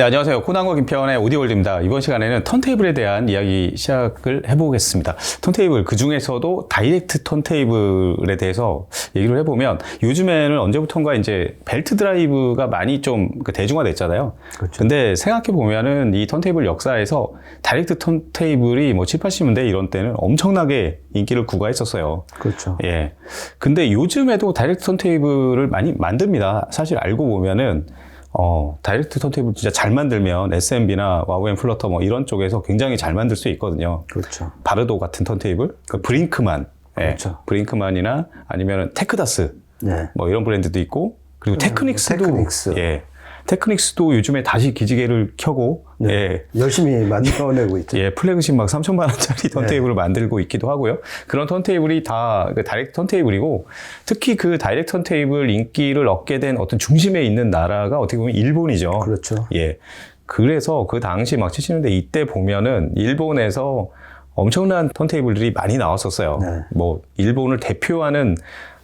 네, 안녕하세요. 코난과 김평원의 오디오월드입니다. 이번 시간에는 턴테이블에 대한 이야기 시작을 해보겠습니다. 턴테이블, 그 중에서도 다이렉트 턴테이블에 대해서 얘기를 해보면 요즘에는 언제부턴가 이제 벨트 드라이브가 많이 좀그 대중화됐잖아요. 그렇죠. 근데 생각해보면은 이 턴테이블 역사에서 다이렉트 턴테이블이 뭐 7, 80년대 이런 때는 엄청나게 인기를 구가했었어요. 그렇죠. 예. 근데 요즘에도 다이렉트 턴테이블을 많이 만듭니다. 사실 알고 보면은 어, 다이렉트 턴테이블 진짜 잘 만들면 SMB나 와우 앤 플러터 뭐 이런 쪽에서 굉장히 잘 만들 수 있거든요. 그렇죠. 바르도 같은 턴테이블, 그 브링크만, 예. 그렇죠. 브링크만이나 아니면 테크다스 네. 뭐 이런 브랜드도 있고 그리고 테크닉스도 테크닉스. 예. 테크닉스도 요즘에 다시 기지개를 켜고 네. 예. 열심히 만들어내고 있죠. 예, 플래그십 막 3천만 원짜리 네. 턴테이블을 만들고 있기도 하고요. 그런 턴테이블이 다 그 다이렉트 턴테이블이고 특히 그 다이렉트 턴테이블 인기를 얻게 된 어떤 중심에 있는 나라가 어떻게 보면 일본이죠. 그렇죠. 예. 그래서 그 당시 막 70년대 이때 보면은 일본에서 엄청난 턴테이블들이 많이 나왔었어요. 네. 뭐 일본을 대표하는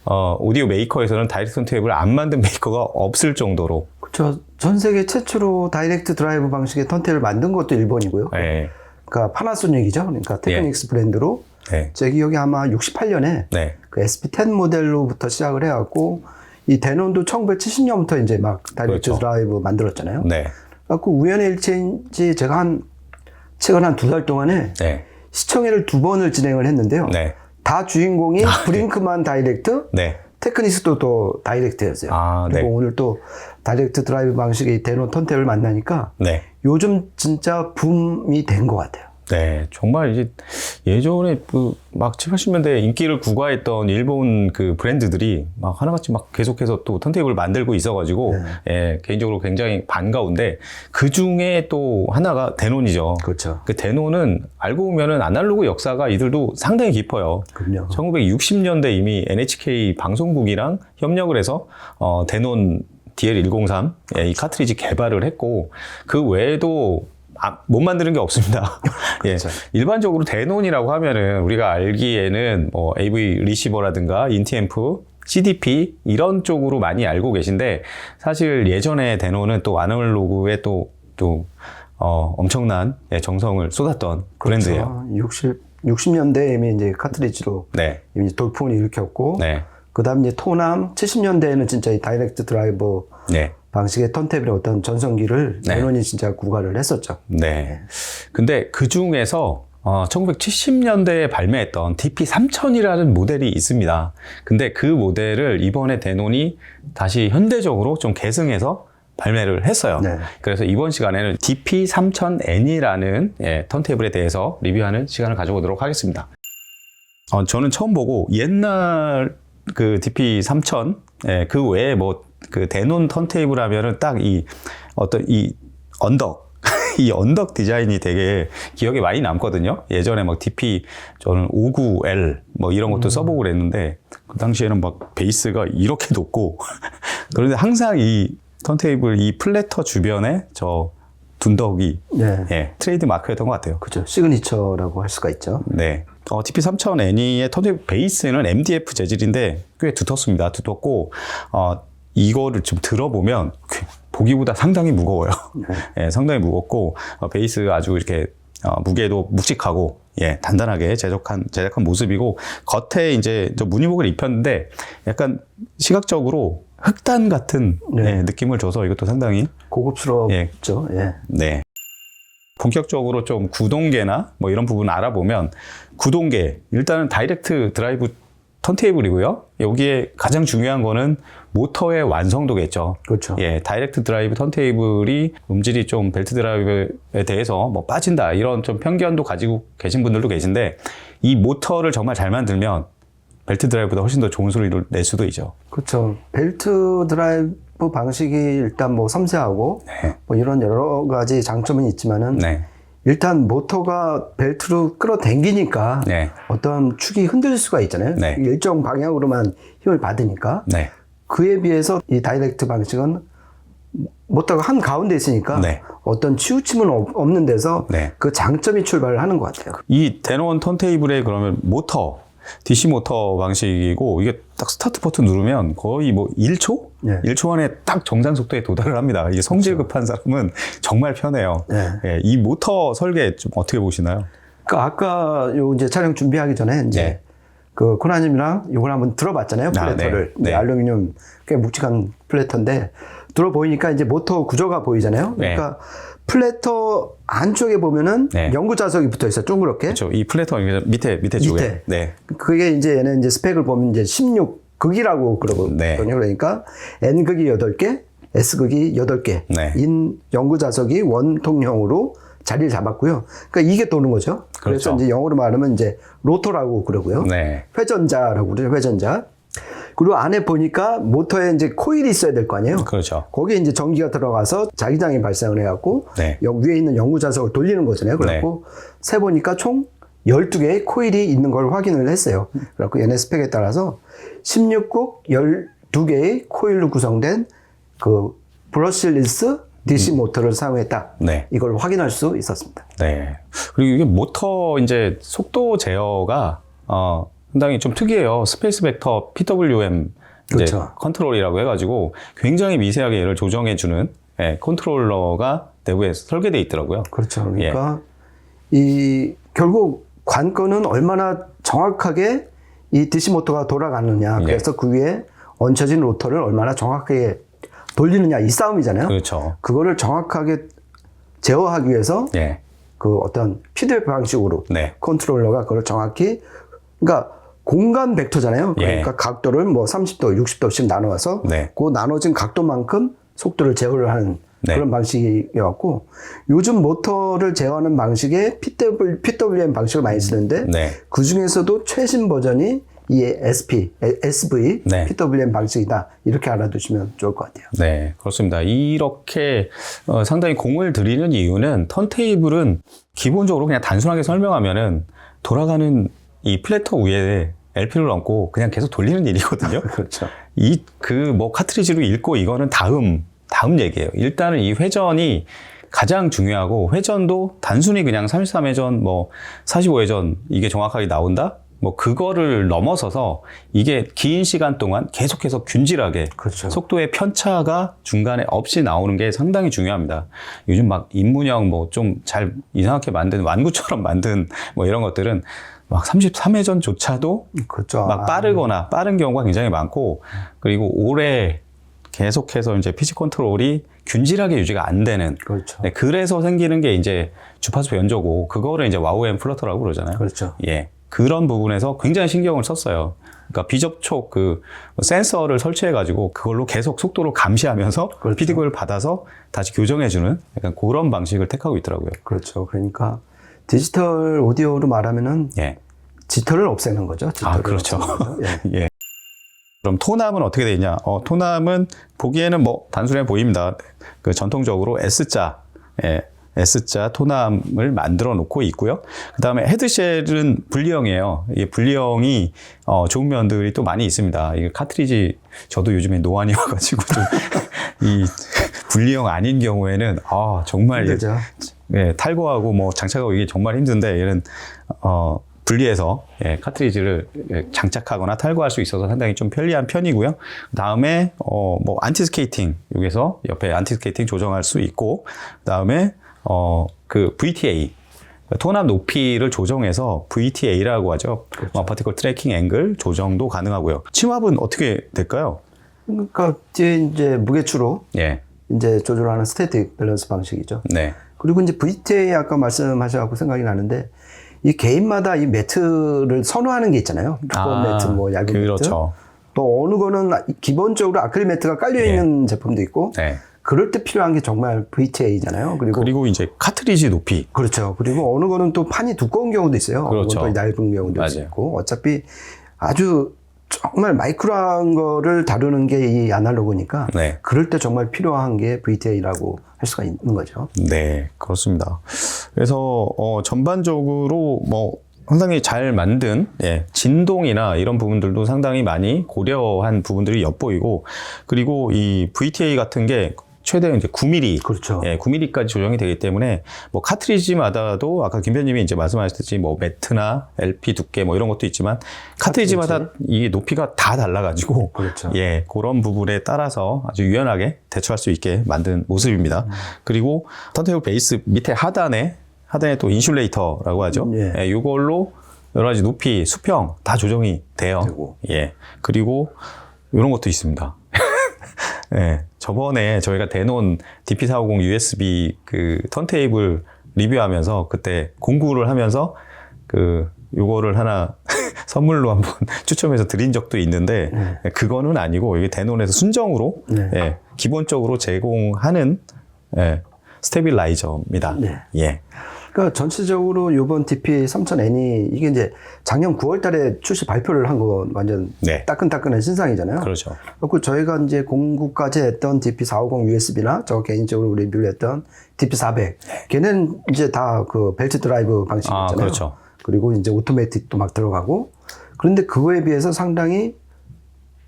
어, 오디오 메이커에서는 다이렉트 턴테이블을 안 만든 메이커가 없을 정도로 그렇죠. 전 세계 최초로 다이렉트 드라이브 방식의 턴테이블을 만든 것도 일본이고요. 예. 그러니까 파나소닉이죠. 그러니까 테크닉스 브랜드로 네. 제 기억이 아마 68년에 네. 그 SP10 모델로부터 시작을 해갖고 이 데논도 1970년부터 이제 막 다이렉트 그렇죠. 드라이브 만들었잖아요. 네. 그래갖고 우연의 일치인지 제가 한 최근 한 두 달 동안에 네. 시청회를 두 번을 진행을 했는데요. 네. 다 주인공이 브링크만 다이렉트, 네. 테크니스도 또 다이렉트였어요. 아, 그리고 네. 오늘 또 다이렉트 드라이브 방식의 데노 턴테를 만나니까 네. 요즘 진짜 붐이 된 것 같아요. 네, 정말 이제 예전에 그막 7, 80년대 인기를 구가했던 일본 그 브랜드들이 막 하나같이 막 계속해서 또 턴테이블 만들고 있어가지고 예, 개인적으로 굉장히 반가운데 그 중에 또 하나가 데논이죠. 그렇죠. 그 데논은 알고 보면은 아날로그 역사가 이들도 상당히 깊어요. 그럼요. 1960년대 이미 NHK 방송국이랑 협력을 해서 어, 데논 DL103 예, 이 카트리지 개발을 했고 그 외에도 아, 못 만드는 게 없습니다. 예. 일반적으로 데논이라고 하면은 우리가 알기에는 뭐 AV 리시버라든가 인티앰프 CDP 이런 쪽으로 많이 알고 계신데 사실 예전에 데논은 또 아날로그에 또, 또 어, 엄청난 예, 정성을 쏟았던 브랜드예요. 그렇죠. 60, 60년대에 이미 이제 카트리지로 네. 이미 돌풍을 일으켰고, 네. 그 다음 이제 토남, 70년대에는 진짜 이 다이렉트 드라이버 네. 방식의 턴테이블의 어떤 전성기를 네. 데논이 진짜 구가를 했었죠. 네. 근데 그 중에서 어, 1970년대에 발매했던 DP3000이라는 모델이 있습니다. 근데 그 모델을 이번에 데논이 다시 현대적으로 좀 계승해서 발매를 했어요. 네. 그래서 이번 시간에는 DP3000N이라는 예, 턴테이블에 대해서 리뷰하는 시간을 가져보도록 하겠습니다. 어, 저는 처음 보고 옛날 그 DP3000, 예, 그 외에 뭐그 데논 턴테이블 하면은 딱 이 어떤 이 언덕, 이 언덕 디자인이 되게 기억에 많이 남거든요. 예전에 막 DP 저는 59L 뭐 이런 것도 써보고 그랬는데 그 당시에는 막 베이스가 이렇게 높고 그런데 항상 이 턴테이블 이 플래터 주변에 저 둔덕이 네. 예, 트레이드 마크였던 것 같아요. 그렇죠. 시그니처라고 할 수가 있죠. 네. 어, DP3000 애니의 턴테이블 베이스는 MDF 재질인데 꽤 두텁습니다. 두텁고, 어, 이거를 좀 들어보면 그 보기보다 상당히 무거워요. 예, 상당히 무겁고, 어, 베이스가 아주 이렇게 어, 무게도 묵직하고, 예, 단단하게 제작한, 제작한 모습이고, 겉에 이제 저 무늬복을 입혔는데, 약간 시각적으로 흑단 같은 네. 예, 느낌을 줘서 이것도 상당히 고급스럽죠. 예. 네. 본격적으로 좀 구동계나 뭐 이런 부분 알아보면 구동계 일단은 다이렉트 드라이브 턴테이블이고요. 여기에 가장 중요한 거는 모터의 완성도겠죠. 그렇죠. 예, 다이렉트 드라이브 턴테이블이 음질이 좀 벨트 드라이브에 대해서 뭐 빠진다 이런 좀 편견도 가지고 계신 분들도 계신데 이 모터를 정말 잘 만들면 벨트 드라이브보다 훨씬 더 좋은 소리를 낼 수도 있죠. 그렇죠. 벨트 드라이브 방식이 일단 뭐 섬세하고 뭐 이런 여러 가지 장점은 있지만은 네. 일단 모터가 벨트로 끌어당기니까 네. 어떤 축이 흔들릴 수가 있잖아요. 네. 일정 방향으로만 힘을 받으니까 네. 그에 비해서 이 다이렉트 방식은 모터가 한 가운데 있으니까 네. 어떤 치우침은 없- 없는 데서 네. 그 장점이 출발을 하는 것 같아요. 이 데논 턴테이블의 그러면 모터 DC 모터 방식이고 이게 딱 스타트 버튼 누르면 거의 뭐 1초? 네. 1초 안에 딱 정상 속도에 도달을 합니다. 이게 성질 급한 사람은 정말 편해요. 네. 예, 이 모터 설계 좀 어떻게 보시나요? 그러니까 아까 요 이제 촬영 준비하기 전에 이제 네. 그 코나님이랑 이걸 한번 들어봤잖아요. 아, 플래터를. 네. 네. 알루미늄 꽤 묵직한 플래터인데 들어보이니까 이제 모터 구조가 보이잖아요. 네. 그러니까 플래터 안쪽에 보면은 네. 연구 자석이 붙어 있어 요 둥그렇게. 그렇죠. 이 플래터 밑에 밑에 쪽에. 밑에. 네. 그게 이제 얘는 이제 스펙을 보면 이제 16 극이라고 그러거든요. 네. 그러니까 N 극이 8개, S 극이 8개. 네. 인 연구 자석이 원통형으로 자리를 잡았고요. 그러니까 이게 도는 거죠. 그래서 그렇죠. 이제 영어로 말하면 이제 로토라고 그러고요. 네. 회전자라고 그러죠. 회전자. 그리고 안에 보니까 모터에 이제 코일이 있어야 될 거 아니에요. 그렇죠. 거기에 이제 전기가 들어가서 자기장이 발생을 해갖고 네. 여- 위에 있는 연구 자석을 돌리는 거잖아요. 그래갖고 세 보니까 총 12개의 코일이 있는 걸 확인을 했어요. 그래갖고 얘네 스펙에 따라서 16국 12개의 코일로 구성된 그 브러실리스 DC 모터를 사용했다. 네. 이걸 확인할 수 있었습니다. 네. 그리고 이게 모터 이제 속도 제어가 어 상당히 좀 특이해요. 스페이스 벡터 PWM 그렇죠. 컨트롤이라고 해가지고 굉장히 미세하게 얘를 조정해주는 예, 컨트롤러가 내부에 설계되어 있더라고요. 그렇죠. 예. 그러니까 이 결국 관건은 얼마나 정확하게 이 DC 모터가 돌아가느냐. 예. 그래서 그 위에 얹혀진 로터를 얼마나 정확하게 돌리느냐 이 싸움이잖아요. 그렇죠. 그거를 정확하게 제어하기 위해서 예. 그 어떤 피드백 방식으로 네. 컨트롤러가 그걸 정확히 그러니까 공간 벡터잖아요. 예. 그러니까 각도를 뭐 30도, 60도씩 나눠서 네. 그 나눠진 각도만큼 속도를 제어를 하는 네. 그런 방식이었고 요즘 모터를 제어하는 방식에 PW, PWM 방식을 많이 쓰는데 네. 그 중에서도 최신 버전이 이 SP, SV, 네. PWM 방식이다 이렇게 알아두시면 좋을 것 같아요. 네, 그렇습니다. 이렇게 어, 상당히 공을 들이는 이유는 턴테이블은 기본적으로 그냥 단순하게 설명하면은 돌아가는 이 플래터 위에 LP를 얹고 그냥 계속 돌리는 일이거든요. 그렇죠. 이 그 뭐 카트리지로 읽고 이거는 다음 다음 얘기예요. 일단은 이 회전이 가장 중요하고 회전도 단순히 그냥 33회전 뭐 45회전 이게 정확하게 나온다? 뭐 그거를 넘어서서 이게 긴 시간 동안 계속해서 균질하게 그렇죠. 속도의 편차가 중간에 없이 나오는 게 상당히 중요합니다. 요즘 막 입문형 뭐 좀 잘 이상하게 만든 완구처럼 만든 뭐 이런 것들은 막 33회전조차도 그렇죠. 막 빠르거나 빠른 경우가 굉장히 많고 그리고 오래 계속해서 이제 PC 컨트롤이 균질하게 유지가 안 되는 그렇죠. 네, 그래서 생기는 게 이제 주파수 변조고 그거를 이제 와우 앤 플러터라고 그러잖아요. 그렇죠. 예. 그런 부분에서 굉장히 신경을 썼어요. 그러니까 비접촉 그 센서를 설치해 가지고 그걸로 계속 속도를 감시하면서 그렇죠. 피드백을 받아서 다시 교정해 주는 약간 그런 방식을 택하고 있더라고요. 그렇죠. 그러니까 디지털 오디오로 말하면은 예. 지터를 없애는 거죠. 아, 그렇죠. 거죠. 예. 예. 그럼 토남은 어떻게 되어 있냐? 어, 토남은 보기에는 뭐 단순해 보입니다. 그 전통적으로 S자, 예, S자 토남을 만들어 놓고 있고요. 그 다음에 헤드쉘은 분리형이에요. 이 분리형이 어, 좋은 면들이 또 많이 있습니다. 이 카트리지 저도 요즘에 노안이 와가지고 좀 이 분리형 아닌 경우에는 아 정말 힘들죠. 예, 탈거하고 뭐 장착하고 이게 정말 힘든데 얘는 어 분리해서 예, 카트리지를 예, 장착하거나 탈거할 수 있어서 상당히 좀 편리한 편이고요. 다음에 어 뭐 안티 스케이팅 여기서 옆에 안티 스케이팅 조정할 수 있고 그다음에 어 그 VTA 토납 높이를 조정해서 VTA라고 하죠. 어, 버티컬 트래킹 앵글 조정도 가능하고요. 침압은 어떻게 될까요? 그러니까 뒤에 이제 무게추로 예. 이제 조절하는 스태틱 밸런스 방식이죠. 네. 그리고 이제 VTA 아까 말씀하셔갖고 생각이 나는데 이 개인마다 이 매트를 선호하는 게 있잖아요. 두꺼운 아, 매트, 뭐 얇은 매트. 그렇죠. 또 어느 거는 기본적으로 아크릴 매트가 깔려 있는 제품도 있고 네. 그럴 때 필요한 게 정말 VTA잖아요. 그리고 그리고 이제 카트리지 높이 그렇죠. 그리고 어느 거는 또 판이 두꺼운 경우도 있어요. 그렇죠. 또 얇은 경우도 맞아요. 있고. 어차피 아주 정말 마이크로한 거를 다루는 게 이 아날로그니까 네. 그럴 때 정말 필요한 게 VTA라고 할 수가 있는 거죠. 네, 그렇습니다. 그래서 어, 전반적으로 뭐 상당히 잘 만든 예, 진동이나 이런 부분들도 상당히 많이 고려한 부분들이 엿보이고 그리고 이 VTA 같은 게 최대 이제 9mm, 그렇죠. 예, 9mm까지 조정이 되기 때문에 뭐 카트리지마다도 아까 김변님이 이제 말씀하셨듯이 뭐 매트나 LP 두께 뭐 이런 것도 있지만 카트리지마다 이 높이가 다 달라가지고 그렇죠. 예, 그런 부분에 따라서 아주 유연하게 대처할 수 있게 만든 모습입니다. 음. 그리고 턴테이블 베이스 밑에 하단에 하단에 또 인슐레이터라고 하죠. 예. 예, 이걸로 여러 가지 높이, 수평 다 조정이 돼요. 되고. 예. 그리고 이런 것도 있습니다. 예. 저번에 저희가 대놓은 DP450 USB 그 턴테이블 리뷰하면서 그때 공구를 하면서 그 요거를 하나 선물로 한번 추첨해서 드린 적도 있는데 예, 그거는 아니고 이게 대논에서 순정으로 네. 예, 기본적으로 제공하는 예, 스테빌라이저입니다. 네. 예. 그러니까 전체적으로 이번 DP 3000N이 이게 이제 작년 9월 달에 출시 발표를 한건 완전 네. 따끈따끈한 신상이잖아요. 그렇죠. 그리고 저희가 이제 공구까지 했던 DP450 USB나 저 개인적으로 리뷰를 했던 DP400 걔는 이제 다 그 벨트 드라이브 방식이잖아요. 아, 그렇죠. 그리고 이제 오토매틱도 막 들어가고 그런데 그거에 비해서 상당히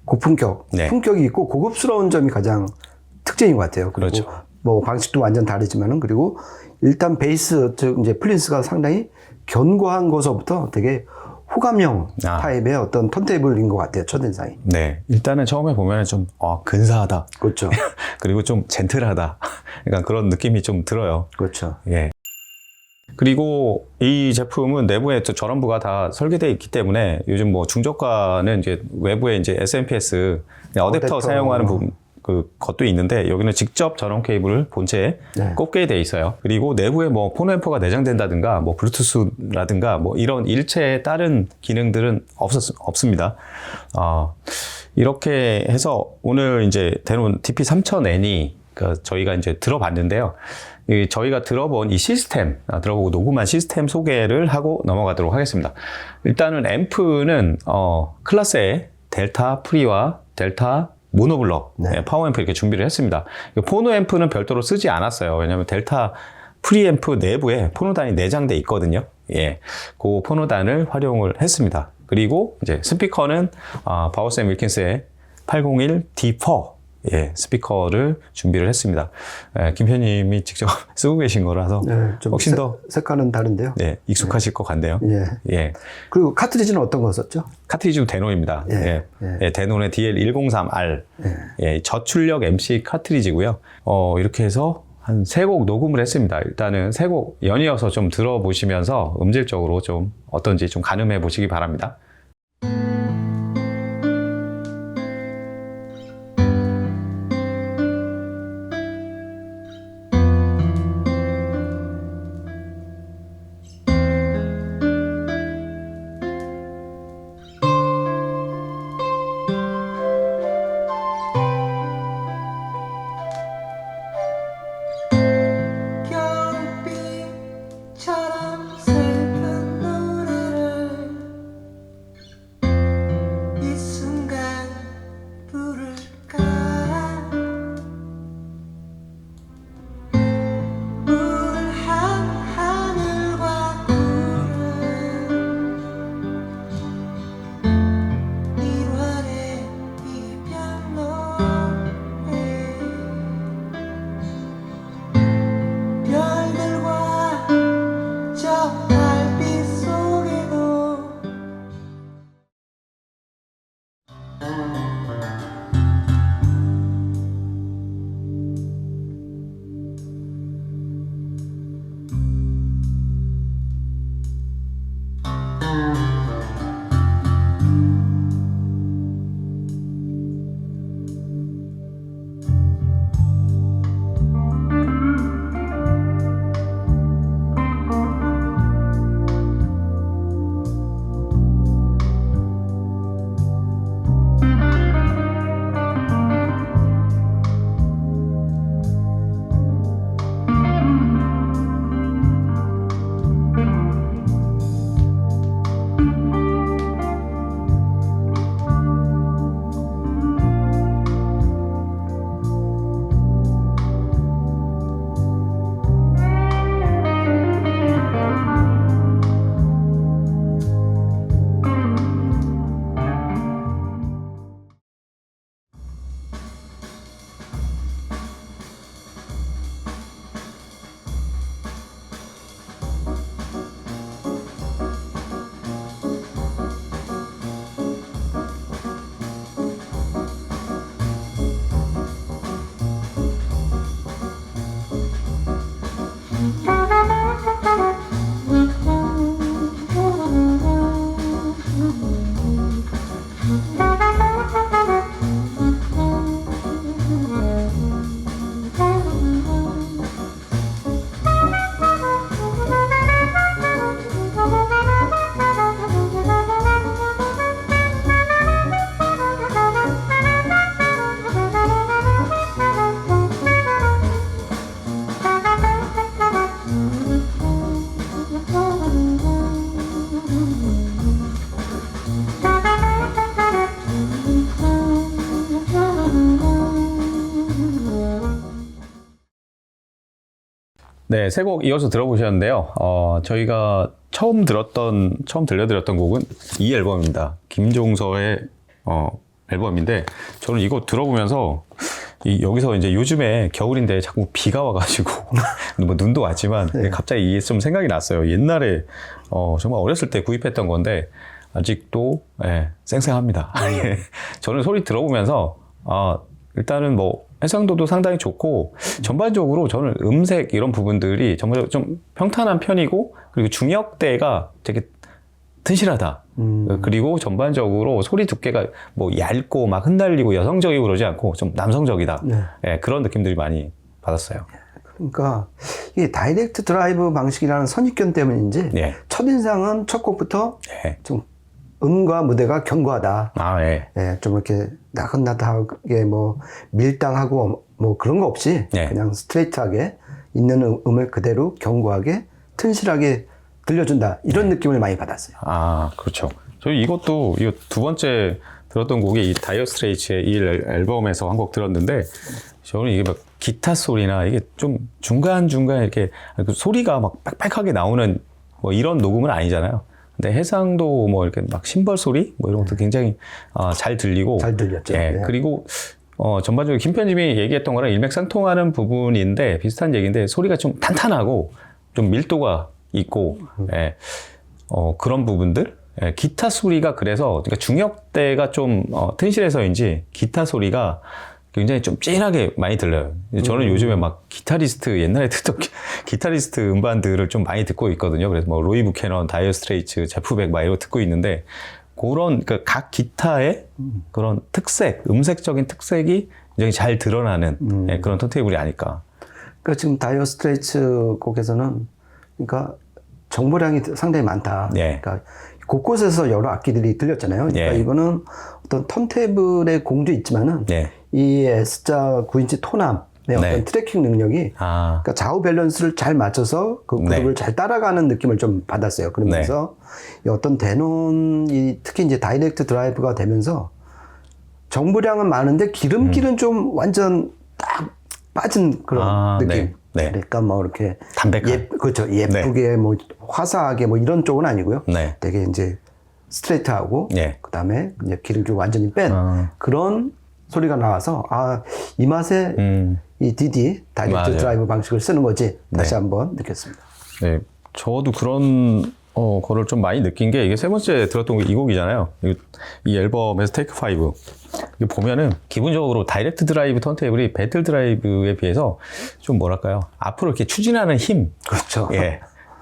고품격, 네. 품격이 있고 고급스러운 점이 가장 특징인 것 같아요. 그리고 그렇죠. 뭐 방식도 완전 다르지만은 그리고 일단 베이스 즉 이제 플린스가 상당히 견고한 거서부터 되게 호감형 아. 타입의 어떤 턴테이블인 것 같아요 첫인상이. 네. 일단은 처음에 보면 좀, 어, 근사하다. 그렇죠. 그리고 좀 젠틀하다. 약간 그런 느낌이 좀 들어요. 그렇죠. 예. 그리고 이 제품은 내부에 또 전원부가 다 설계되어 있기 때문에 요즘 뭐 중저가는 이제 외부에 이제 SMPS 어댑터, 어댑터. 사용하는 부분 그 것도 있는데 여기는 직접 전원 케이블을 본체에 네. 꼽게 돼 있어요. 그리고 내부에 뭐 폰앰프가 내장된다든가 뭐 블루투스라든가 뭐 이런 일체의 다른 기능들은 없었 없습니다. 아 이렇게 해서 오늘 이제 대놓은 DP3000N이 그 저희가 이제 들어봤는데요. 이 저희가 들어본 이 시스템, 아, 들어보고 녹음한 시스템 소개를 하고 넘어가도록 하겠습니다. 일단은 앰프는 어, 클라스의 델타 프리와 델타 모노블럭 네. 예, 파워 앰프 이렇게 준비를 했습니다. 이 포노 앰프는 별도로 쓰지 않았어요. 왜냐하면 델타 프리 앰프 내부에 포노단이 내장돼 있거든요. 예, 그 포노단을 활용을 했습니다. 그리고 이제 스피커는 아, 바우쌤 윌킨스의 801 D4 예, 스피커를 준비를 했습니다. 예, 김편님이 직접 쓰고 계신 거라서 네, 좀 훨씬 색- 더 색깔은 다른데요. 네, 익숙하실 것 같네요. 예. 예. 그리고 카트리지는 어떤 거 썼죠? 카트리지 데논입니다. 예, 예. 예. 예, 데논의 DL103R. 예, 저출력 MC 카트리지고요. 어, 이렇게 해서 한 세 곡 녹음을 했습니다. 일단은 세 곡 연이어서 좀 들어보시면서 음질적으로 좀 어떤지 좀 가늠해 보시기 바랍니다. 네, 세 곡 이어서 들어보셨는데요. 어, 저희가 처음 들었던, 처음 들려드렸던 곡은 이 앨범입니다. 김종서의 어, 앨범인데, 저는 이거 들어보면서, 이, 여기서 이제 요즘에 겨울인데 자꾸 비가 와가지고, 뭐 눈도 왔지만, 갑자기 이게 좀 생각이 났어요. 옛날에, 어, 정말 어렸을 때 구입했던 건데, 아직도, 예, 쌩쌩합니다. 예. 저는 소리 들어보면서, 아, 일단은 뭐, 해상도도 상당히 좋고, 전반적으로 저는 음색 이런 부분들이 정말 좀 평탄한 편이고, 그리고 중역대가 되게 튼실하다. 음. 그리고 전반적으로 소리 두께가 뭐 얇고 막 흩날리고 여성적이고 그러지 않고 좀 남성적이다. 네. 예, 그런 느낌들이 많이 받았어요. 그러니까 이게 다이렉트 드라이브 방식이라는 선입견 때문인지 예. 첫인상은 첫 곡부터 예. 좀 음과 무대가 견고하다. 아, 예. 예, 좀 이렇게 나긋나긋하게 뭐 밀당하고 뭐 그런 거 없이 예. 그냥 스트레이트하게 있는 음- 음을 그대로 견고하게 튼실하게 들려준다 이런 느낌을 많이 받았어요. 아, 그렇죠. 저희 이것도 이거 두 번째 들었던 곡이 이 다이어 스트레이츠의 이 앨- 앨범에서 한 곡 들었는데 저는 이게 막 기타 소리나 이게 좀 중간 중간 이렇게 그 소리가 막 빽빽하게 나오는 뭐 이런 녹음은 아니잖아요. 근데 해상도 뭐 이렇게 막 심벌 소리 뭐 이런 것도 굉장히 아, 잘 들리고 잘 들렸죠. 예, 네. 그리고 어, 전반적으로 김 편집이 얘기했던 거랑 일맥상통하는 부분인데 비슷한 얘기인데 소리가 좀 탄탄하고 좀 밀도가 있고 예, 어, 그런 부분들 예, 기타 소리가 그래서 그러니까 중역대가 좀 어, 튼실해서인지 기타 소리가 굉장히 좀 찐하게 많이 들려요. 저는 요즘에 막 기타리스트 옛날에 듣던 기- 기타리스트 음반들을 좀 많이 듣고 있거든요. 그래서 뭐 로이 부캐넌, 다이어 스트레이츠, 제프 백 막 이런 거 듣고 있는데 그런 그각 기타의 그런 특색, 음색적인 특색이 굉장히 잘 드러나는 예, 그런 턴테이블이 아닐까. 그러니까 지금 다이어 스트레이츠 곡에서는 그러니까 정보량이 상당히 많다. 예. 그러니까 곳곳에서 여러 악기들이 들렸잖아요. 그러니까 예. 이거는 어떤 턴테이블의 공도 있지만은 예. 이 S자 9인치 토남의 네. 어떤 트래킹 능력이 아, 그러니까 좌우 밸런스를 잘 맞춰서 그 네. 그룹을 잘 따라가는 느낌을 좀 받았어요. 그러면서 이 어떤 대논이 특히 이제 다이렉트 드라이브가 되면서 정보량은 많은데 기름기는 좀 완전 딱 빠진 그런 음. 아, 느낌. 네. 네. 그러니까 뭐 이렇게 담백한. 예, 그렇죠. 예쁘게 뭐 화사하게 뭐 이런 쪽은 아니고요. 네. 되게 이제 스트레이트하고 예. 그다음에 이제 기름기 완전히 뺀 아. 그런 소리가 나와서 아 이 맛에 음. 이 DD 다이렉트 맞아요. 드라이브 방식을 쓰는 거지 다시 네. 한번 느꼈습니다. 네, 저도 그런 어, 거를 좀 많이 느낀 게 이게 세 번째 들었던 게 이 곡이잖아요. 이, 이 앨범에서 테이크 5. 이게 보면은 기본적으로 다이렉트 드라이브 턴테이블이 배틀 드라이브에 비해서 좀 뭐랄까요. 앞으로 이렇게 추진하는 힘. 그렇죠. 예.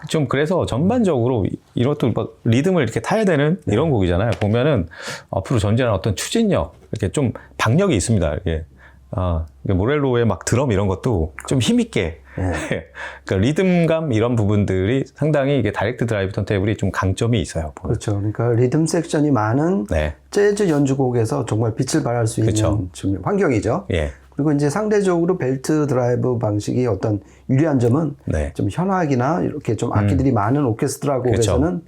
좀 그래서 전반적으로 이- 이것도 막 리듬을 이렇게 타야 되는 이런 곡이잖아요. 보면은 앞으로 전진하는 어떤 추진력, 이렇게 좀 박력이 있습니다. 이렇게. 아, 모렐로의 막 드럼 이런 것도 좀 힘있게. 그러니까 리듬감 이런 부분들이 상당히 이게 다이렉트 드라이브 턴테이블이 좀 강점이 있어요. 보면. 그렇죠. 그러니까 리듬 섹션이 많은 네. 재즈 연주곡에서 정말 빛을 발할 수 있는 그렇죠. 지금 환경이죠. 예. 그리고 이제 상대적으로 벨트 드라이브 방식이 어떤 유리한 점은 네. 좀 현악이나 이렇게 좀 악기들이 많은 오케스트라 그렇죠. 곡에서는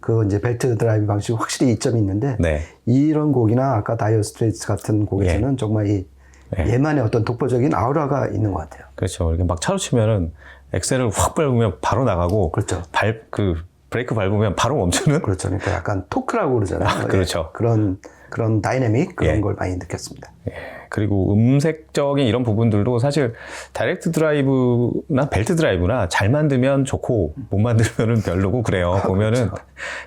그 이제 벨트 드라이브 방식이 확실히 이점이 있는데 네. 이런 곡이나 아까 다이어 스트레이트 같은 곡에서는 정말 이 예. 얘만의 어떤 독보적인 아우라가 있는 것 같아요. 그렇죠. 이렇게 막 차로 치면은 엑셀을 확 밟으면 바로 나가고. 그렇죠. 발, 그 브레이크 밟으면 바로 멈추는. 그렇죠. 그러니까 약간 토크라고 그러잖아요. 그렇죠. 예, 그런 그런 다이내믹 그런 예. 걸 많이 느꼈습니다. 그리고 음색적인 이런 부분들도 사실 다이렉트 드라이브나 벨트 드라이브나 잘 만들면 좋고 못 만들면은 별로고 그래요. 보면은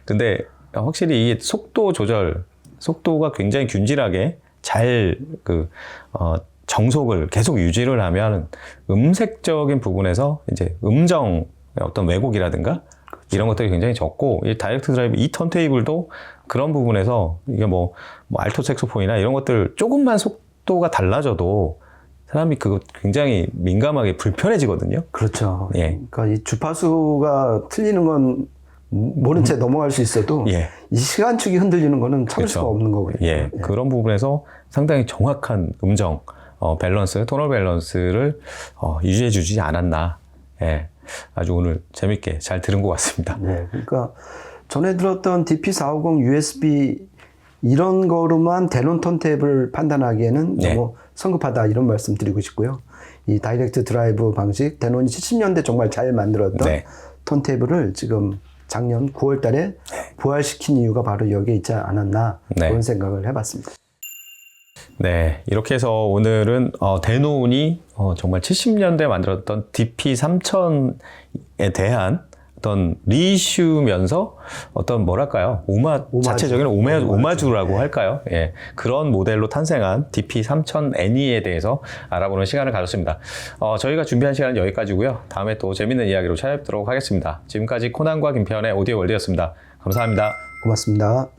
근데 확실히 이게 속도 조절, 속도가 굉장히 균질하게 잘그 어, 정속을 계속 유지를 하면 음색적인 부분에서 이제 음정 어떤 왜곡이라든가 이런 것들이 굉장히 적고 이 다이렉트 드라이브 이 턴테이블도 그런 부분에서 이게 뭐, 뭐 알토 색소폰이나 이런 것들 조금만 속도가 달라져도 사람이 그거 굉장히 민감하게 불편해지거든요. 그렇죠. 예. 그러니까 이 주파수가 틀리는 건 모른 채 넘어갈 수 있어도 예. 이 시간축이 흔들리는 거는 참을 그렇죠. 수가 없는 거거든요. 예, 그런 부분에서 상당히 정확한 음정, 어, 밸런스, 토널 밸런스를 어, 유지해 주지 않았나. 예, 아주 오늘 재밌게 잘 들은 것 같습니다. 네, 그러니까 전에 들었던 DP450 USB 이런 거로만 대논 턴테이블 판단하기에는 네. 너무 성급하다 이런 말씀 드리고 싶고요. 이 다이렉트 드라이브 방식 대논이 70년대 정말 잘 만들었던 네. 턴테이블을 지금 작년 9월 달에 부활시킨 이유가 바로 여기에 있지 않았나 네. 그런 생각을 해봤습니다. 네, 이렇게 해서 오늘은 어, 대노운이 어, 정말 70년대에 만들었던 DP3000에 대한 어떤 리슈면서 어떤 뭐랄까요 오마 오마주. 자체적인 오마, 오마주. 오마주라고 할까요? 예, 그런 모델로 탄생한 DP3000NE에 대해서 알아보는 시간을 가졌습니다. 어, 저희가 준비한 시간은 여기까지고요. 다음에 또 재밌는 이야기로 찾아뵙도록 하겠습니다. 지금까지 코난과 김태현의 오디오 월드였습니다. 감사합니다. 고맙습니다.